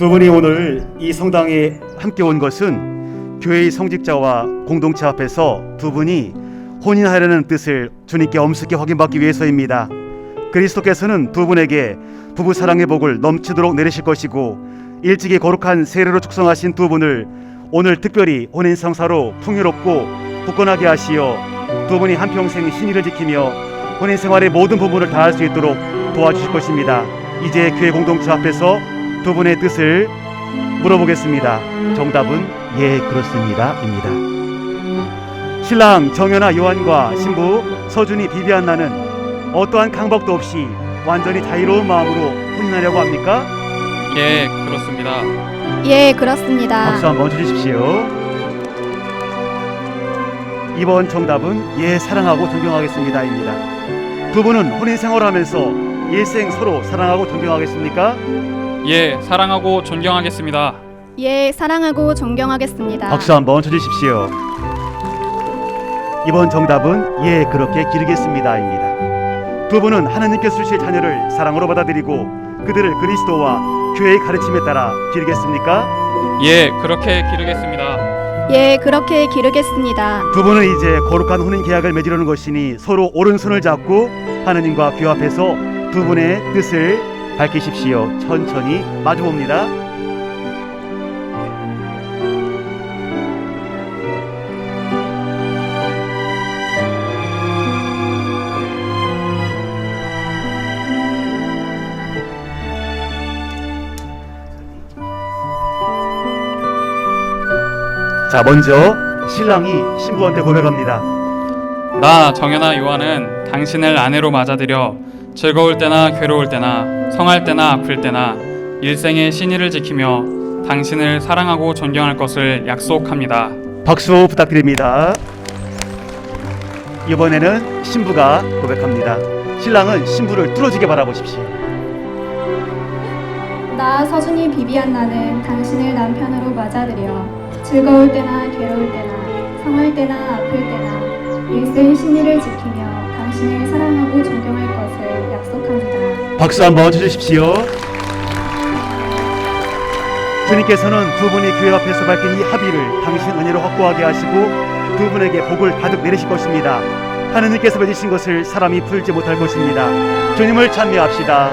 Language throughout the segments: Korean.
두 분이 오늘 이 성당에 함께 온 것은 교회의 성직자와 공동체 앞에서 두 분이 혼인하려는 뜻을 주님께 엄숙히 확인받기 위해서입니다. 그리스도께서는 두 분에게 부부 사랑의 복을 넘치도록 내리실 것이고 일찍이 거룩한 세례로 축성하신 두 분을 오늘 특별히 혼인 성사로 풍요롭고 굳건하게 하시어 두 분이 한평생 신의를 지키며 혼인 생활의 모든 부분을 다할 수 있도록 도와주실 것입니다. 이제 교회 공동체 앞에서 두 분의 뜻을 물어보겠습니다. 정답은 예 그렇습니다입니다. 신랑 정연아 요한과 신부 서준이 비비안나는 어떠한 강박도 없이 완전히 자유로운 마음으로 혼인하려고 합니까? 예, 그렇습니다. 예, 그렇습니다. 박수 한번 주십시오. 이번 정답은 예 사랑하고 존경하겠습니다입니다. 두 분은 혼인 생활하면서 일생 서로 사랑하고 존경하겠습니까? 예, 사랑하고 존경하겠습니다. 예, 사랑하고 존경하겠습니다. 박수 한번 쳐주십시오. 이번 정답은 예 그렇게 기르겠습니다입니다. 두 분은 하나님께서 주실 자녀를 사랑으로 받아들이고 그들을 그리스도와 교회의 가르침에 따라 기르겠습니까? 예, 그렇게 기르겠습니다. 예, 그렇게 기르겠습니다. 두 분은 이제 거룩한 혼인 계약을 맺으려는 것이니 서로 오른손을 잡고 하나님과 귀 앞에서 두 분의 뜻을 밝히십시오. 천천히 마주 봅니다. 자, 먼저 신랑이 신부한테 고백합니다. 나 정연아 요한은 당신을 아내로 맞아들여 즐거울 때나 괴로울 때나 성할 때나 아플 때나 일생의 신의를 지키며 당신을 사랑하고 존경할 것을 약속합니다. 박수 부탁드립니다. 이번에는 신부가 고백합니다. 신랑은 신부를 뚫어지게 바라보십시오. 나 서준이 비비안나는 당신을 남편으로 맞아들여 즐거울 때나 괴로울 때나 성할 때나 아플 때나 일생 신의를 지키며 당신을 사랑하고 존경할 것을 약속합니다. 박수 한번 쳐주십시오. 주님께서는 두 분이 교회 앞에서 밝힌 이 합의를 당신 은혜로 확고하게 하시고 두 분에게 복을 가득 내리실 것입니다. 하느님께서 맺으신 것을 사람이 풀지 못할 것입니다. 주님을 찬미합시다.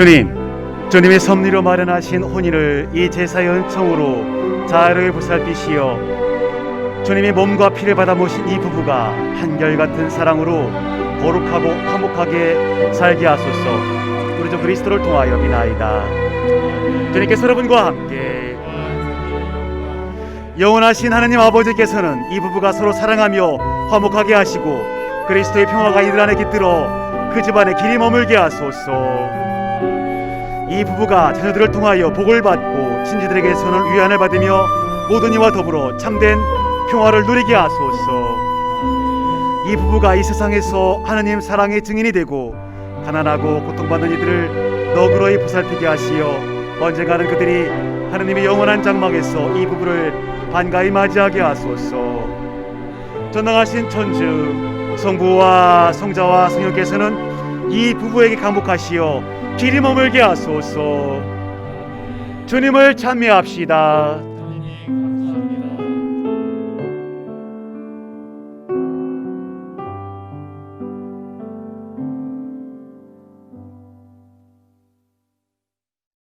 주님, 주님의 섭리로 마련하신 혼인을 이 제사의 은총으로 자유롭게 보살피시어 주님의 몸과 피를 받아 모신 이 부부가 한결같은 사랑으로 거룩하고 화목하게 살게 하소서. 우리 주 그리스도를 통하여 비나이다. 주님께서 여러분과 함께 영원하신 하나님 아버지께서는 이 부부가 서로 사랑하며 화목하게 하시고 그리스도의 평화가 이들 안에 깃들어 그 집안에 길이 머물게 하소서 이 부부가 자녀들을 통하여 복을 받고 친지들에게서는 위안을 받으며 모든 이와 더불어 참된 평화를 누리게 하소서. 이 부부가 이 세상에서 하나님 사랑의 증인이 되고 가난하고 고통받는 이들을 너그러이 보살피게 하시어 언젠가는 그들이 하나님의 영원한 장막에서 이 부부를 반가이 맞이하게 하소서. 전능하신 천주 성부와 성자와 성령께서는 이 부부에게 강복하시어 길이 머물게 하소서. 주님을 찬미합시다.